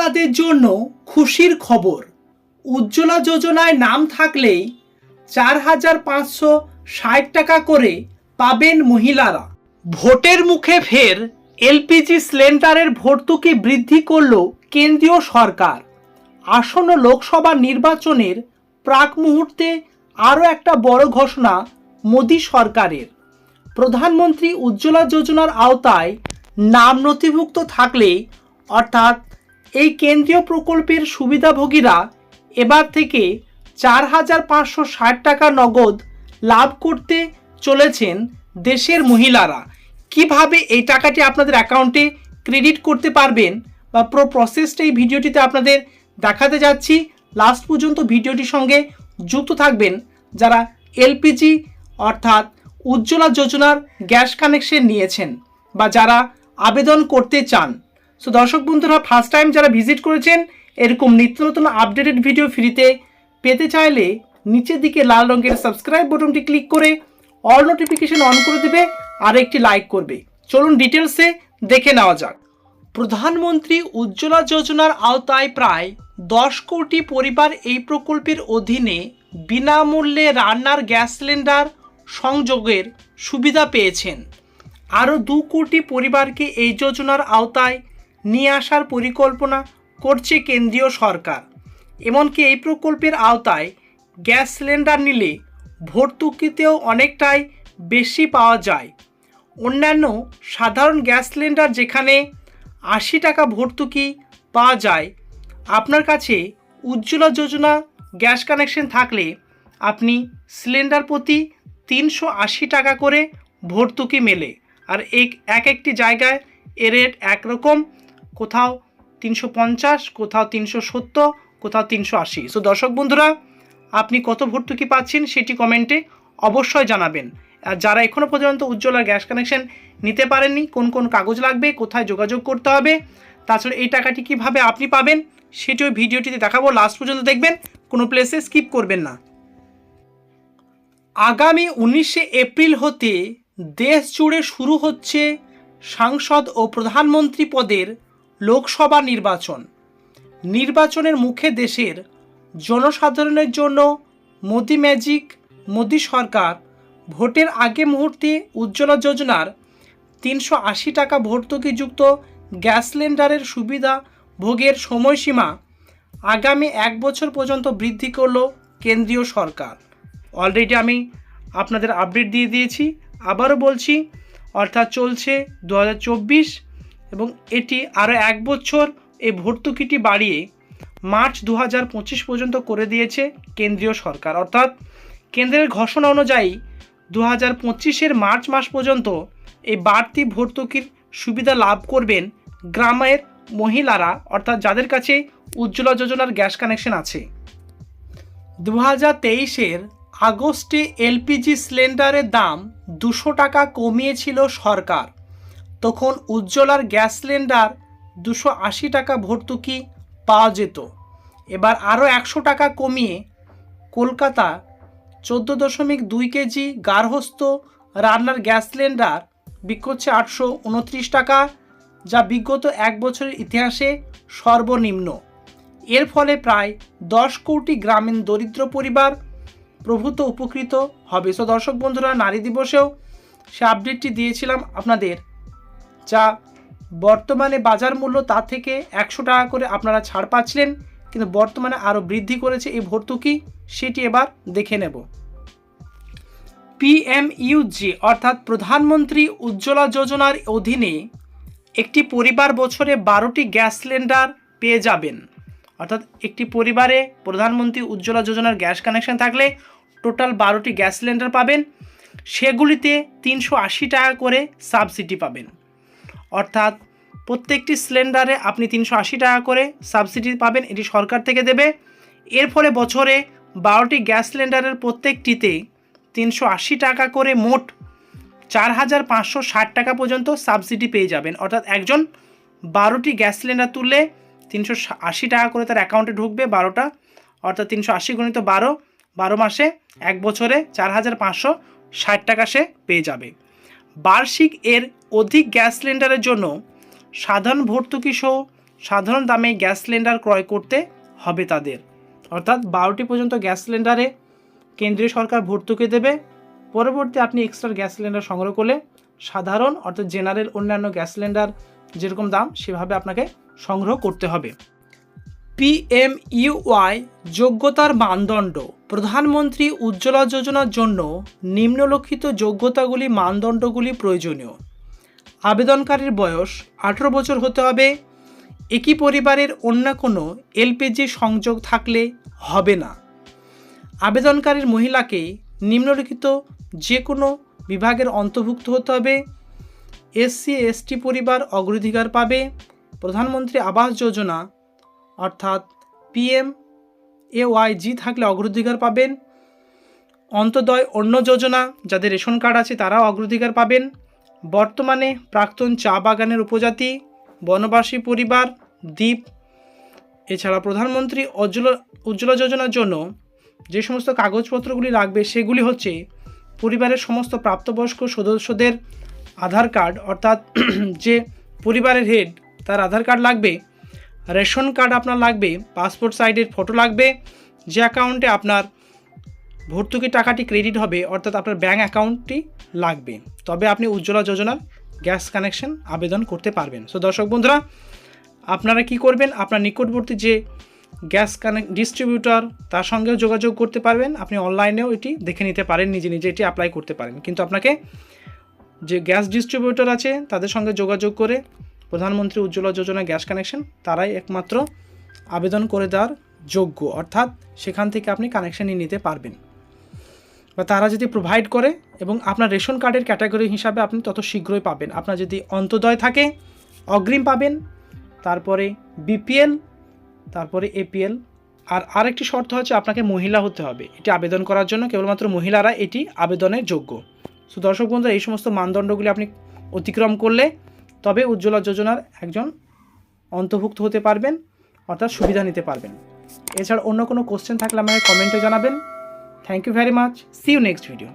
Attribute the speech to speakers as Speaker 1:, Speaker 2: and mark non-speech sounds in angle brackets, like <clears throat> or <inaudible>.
Speaker 1: মহিলাদের জন্য খুশির খবর। উজ্জ্বলা যোজনায় নাম থাকলেই চার হাজার পাঁচশো ষাট টাকা করে পাবেন মহিলারা। ভোটের মুখে ফের এলপিজি সিলিন্ডারের ভর্তুকি বৃদ্ধি করল কেন্দ্রীয় সরকার। আসন্ন লোকসভা নির্বাচনের প্রাক মুহূর্তে আরও একটা বড় ঘোষণা মোদী সরকারের। প্রধানমন্ত্রী উজ্জ্বলা যোজনার আওতায় নাম নথিভুক্ত থাকলে অর্থাৎ এই কেন্দ্রীয় প্রকল্পের সুবিধাভোগীরা এবার থেকে চার হাজার পাঁচশো ষাট টাকা নগদ লাভ করতে চলেছেন দেশের মহিলারা। কীভাবে এই টাকাটি আপনাদের অ্যাকাউন্টে ক্রেডিট করতে পারবেন বা পুরো প্রসেসটা এই ভিডিওটিতে আপনাদের দেখাতে যাচ্ছি লাস্ট পর্যন্ত ভিডিওটির সঙ্গে যুক্ত থাকবেন যারা এলপিজি অর্থাৎ উজ্জ্বলা যোজনার গ্যাস কানেকশন নিয়েছেন বা যারা আবেদন করতে চান। সো দর্শক বন্ধুরা ফার্স্ট টাইম যারা ভিজিট করেছেন, এরকম নিত্য নতুন আপডেটেড ভিডিও ফ্রিতে পেতে চাইলে নিচের দিকে লাল রঙের সাবস্ক্রাইব বাটনটি ক্লিক করে অল নোটিফিকেশন অন করে দেবে আর একটি লাইক করবে। চলুন ডিটেলসে দেখে নেওয়া যাক। প্রধানমন্ত্রী উজ্জ্বলা যোজনার আওতায় প্রায় দশ কোটি পরিবার এই প্রকল্পের অধীনে বিনামূল্যে রান্নার গ্যাস সিলিন্ডার সংযোগের সুবিধা পেয়েছেন। আরও দু কোটি পরিবারকে এই যোজনার আওতায় নিয়ে আসার পরিকল্পনা করছে কেন্দ্রীয় সরকার। এমনকি এই প্রকল্পের আওতায় গ্যাস সিলিন্ডার নিলে ভর্তুকিতেও অনেকটাই বেশি পাওয়া যায়। অন্যান্য সাধারণ গ্যাস সিলিন্ডার যেখানে আশি টাকা ভর্তুকি পাওয়া যায়, আপনার কাছে উজ্জ্বলা যোজনা গ্যাস কানেকশন থাকলে আপনি সিলিন্ডার প্রতি তিনশো আশি টাকা করে ভর্তুকি মেলে। আর এক একটি জায়গায় এর রেট একরকম কোথাও তিনশো পঞ্চাশ, কোথাও তিনশো সত্তর, কোথাও তিনশো আশি। সো দর্শক বন্ধুরা, আপনি কত ভর্তুকি পাচ্ছেন সেটি কমেন্টে অবশ্যই জানাবেন। আর যারা এখনও পর্যন্ত উজ্জ্বলার গ্যাস কানেকশন নিতে পারেননি, কোন কোন কাগজ লাগবে, কোথায় যোগাযোগ করতে হবে, তাছাড়া এই টাকাটি কীভাবে আপনি পাবেন সেটি ওই ভিডিওটিতে দেখাবো। লাস্ট পর্যন্ত দেখবেন, কোনো প্লেসে স্কিপ করবেন না। আগামী উনিশে এপ্রিল হতে দেশ জুড়ে শুরু হচ্ছে সাংসদ ও প্রধানমন্ত্রী পদের লোকসভা নির্বাচন। নির্বাচনের মুখে দেশের জনসাধারণের জন্য মোদি ম্যাজিক, মোদি সরকার ভোটের আগে মুহূর্তে উজ্জ্বলা যোজনার তিনশো আশি টাকা ভর্তুকিযুক্ত গ্যাস সিলিন্ডারের সুবিধা ভোগের সময়সীমা আগামী এক বছর পর্যন্ত বৃদ্ধি করল কেন্দ্রীয় সরকার। অলরেডি আমি আপনাদের আপডেট দিয়ে দিয়েছি। আবারও বলছি, অর্থাৎ চলছে দু হাজার চব্বিশ এবং এটি আরও এক বছর এই ভর্তুকিটি বাড়িয়ে মার্চ দু পর্যন্ত করে দিয়েছে কেন্দ্রীয় সরকার। অর্থাৎ কেন্দ্রের ঘোষণা অনুযায়ী দু হাজার পঁচিশের মার্চ মাস পর্যন্ত এই বাড়তি ভর্তুকির সুবিধা লাভ করবেন গ্রামের মহিলারা, অর্থাৎ যাদের কাছে উজ্জ্বলা যোজনার গ্যাস কানেকশন আছে। দু হাজার তেইশের আগস্টে এলপিজি সিলিন্ডারের দাম দুশো টাকা কমিয়েছিল সরকার। তখন উজ্জ্বলার গ্যাস সিলিন্ডার দুশো আশি টাকা ভর্তুকি পাওয়া যেত। এবার আরও একশো টাকা কমিয়ে কলকাতা চোদ্দ দশমিক দুই কেজি গার্হস্থ রান্নার গ্যাস সিলিন্ডার বিক্রি হচ্ছে আটশো উনত্রিশ টাকা, যা বিগত এক বছরের ইতিহাসে সর্বনিম্ন। এর ফলে প্রায় দশ কোটি গ্রামীণ দরিদ্র পরিবার প্রভূত উপকৃত হবে। সো দর্শক বন্ধুরা, নারী দিবসেও সে আপডেটটি দিয়েছিলাম আপনাদের যা বর্তমানে বাজার মূল্য তার থেকে একশো টাকা করে আপনারা ছাড় পাচ্ছিলেন, কিন্তু বর্তমানে আরও বৃদ্ধি করেছে এই ভর্তুকি, সেটি এবার দেখে নেব। পিএমইউজি, অর্থাৎ প্রধানমন্ত্রী উজ্জ্বলা যোজনার অধীনে একটি পরিবার বছরে বারোটি গ্যাস সিলিন্ডার পেয়ে যাবেন। অর্থাৎ একটি পরিবারে প্রধানমন্ত্রী উজ্জ্বলা যোজনার গ্যাস কানেকশন থাকলে টোটাল বারোটি গ্যাস সিলিন্ডার পাবেন, সেগুলিতে তিনশো আশি টাকা করে সাবসিডি পাবেন। অর্থাৎ প্রত্যেকটি সিলিন্ডারে আপনি তিনশো আশি টাকা করে সাবসিডি পাবেন, এটি সরকার থেকে দেবে। এর ফলে বছরে বারোটি গ্যাস সিলিন্ডারের প্রত্যেকটিতে তিনশো আশি টাকা করে মোট চার হাজার পাঁচশো ষাট টাকা পর্যন্ত সাবসিডি পেয়ে যাবেন। অর্থাৎ একজন বারোটি গ্যাস সিলিন্ডার তুললে তিনশো আশি টাকা করে তার অ্যাকাউন্টে ঢুকবে বারোটা। অর্থাৎ তিনশো আশি গণিত বারো বারো মাসে এক বছরে চার হাজার পাঁচশো ষাট টাকা সে পেয়ে যাবে। বার্ষিক এর অধিক গ্যাস সিলিন্ডারের জন্য সাধারণ ভর্তুকি সহ সাধারণ দামে গ্যাস সিলিন্ডার ক্রয় করতে হবে তাদের। অর্থাৎ বারোটি পর্যন্ত গ্যাস সিলিন্ডারে কেন্দ্রীয় সরকার ভর্তুকি দেবে। পরবর্তী আপনি এক্সট্রা গ্যাস সিলিন্ডার সংগ্রহ করলে সাধারণ অর্থাৎ জেনারেল অন্যান্য গ্যাস সিলিন্ডার যেরকম দাম সেভাবে আপনাকে সংগ্রহ করতে হবে। পিএমইউআই যোগ্যতার মানদণ্ড। প্রধানমন্ত্রী উজ্জ্বলা যোজনার জন্য নিম্নলিখিত যোগ্যতাগুলি মানদণ্ডগুলি প্রয়োজনীয়। আবেদনকারীর বয়স আঠেরো বছর হতে হবে। একই পরিবারের অন্য কোনো এলপিজি সংযোগ থাকলে হবে না। আবেদনকারীর মহিলাকে নিম্নলিখিত যে কোনো বিভাগের অন্তর্ভুক্ত হতে হবে। এসসি, এসটি পরিবার অগ্রাধিকার পাবে। প্রধানমন্ত্রী আবাস যোজনা, অর্থাৎ পিএম এওয়াইজি থাকলে অগ্রাধিকার পাবেন। অন্তদয় অন্য যোজনা, যাদের রেশন কার্ড আছে, তারাও অগ্রাধিকার পাবেন। বর্তমানে প্রাক্তন চা বাগানের উপজাতি, বনবাসী পরিবার, দ্বীপ। এছাড়া প্রধানমন্ত্রী উজ্জ্বলা উজ্জ্বলা যোজনার জন্য যে সমস্ত কাগজপত্রগুলি লাগবে, সেগুলি হচ্ছে পরিবারের সমস্ত প্রাপ্তবয়স্ক সদস্যদের আধার কার্ড, অর্থাৎ <clears throat> যে পরিবারের হেড তার আধার কার্ড লাগবে। রেশন কার্ড আপনার লাগবে, পাসপোর্ট সাইজের ফটো লাগবে, যে অ্যাকাউন্টে আপনার ভর্তুকি টাকাটি ক্রেডিট হবে, অর্থাৎ আপনার ব্যাঙ্ক অ্যাকাউন্টটি লাগবে। তবে আপনি উজ্জ্বলা যোজনার গ্যাস কানেকশন আবেদন করতে পারবেন। সো দর্শক বন্ধুরা, আপনারা কি করবেন? আপনার নিকটবর্তী যে গ্যাস কানেক্ট ডিস্ট্রিবিউটর তার সঙ্গেও যোগাযোগ করতে পারবেন। আপনি অনলাইনেও এটি দেখে নিতে পারেন, নিজে নিজে এটি অ্যাপ্লাই করতে পারেন। কিন্তু আপনাকে যে গ্যাস ডিস্ট্রিবিউটর আছে, তাদের সঙ্গে যোগাযোগ করে প্রধানমন্ত্রী উজ্জ্বলা যোজনা গ্যাস কানেকশন, তারাই একমাত্র আবেদন করে দেওয়ার যোগ্য। অর্থাৎ সেখান থেকে আপনি কানেকশানই নিতে পারবেন। বা তারা যদি প্রোভাইড করে এবং আপনার রেশন কার্ডের ক্যাটাগরি হিসাবে আপনি তত শীঘ্রই পাবেন। আপনার যদি অন্তদয় থাকে, অগ্রিম পাবেন, তারপরে বিপিএল তারপরে এপিএল আর আরেকটি শর্ত হচ্ছে আপনাকে মহিলা হতে হবে। এটি আবেদন করার জন্য কেবলমাত্র মহিলারা এটি আবেদনের যোগ্য। সো দর্শক বন্ধুরা, এই সমস্ত মানদণ্ডগুলি আপনি অতিক্রম করলে তবে উজ্জ্বলা যোজনার একজন অন্তর্ভুক্ত হতে পারবেন, অর্থাৎ সুবিধা নিতে পারবেন। এছাড়া অন্য কোনো কোশ্চেন থাকলে আমাকে কমেন্টে জানাবেন। Thank you very much see you next video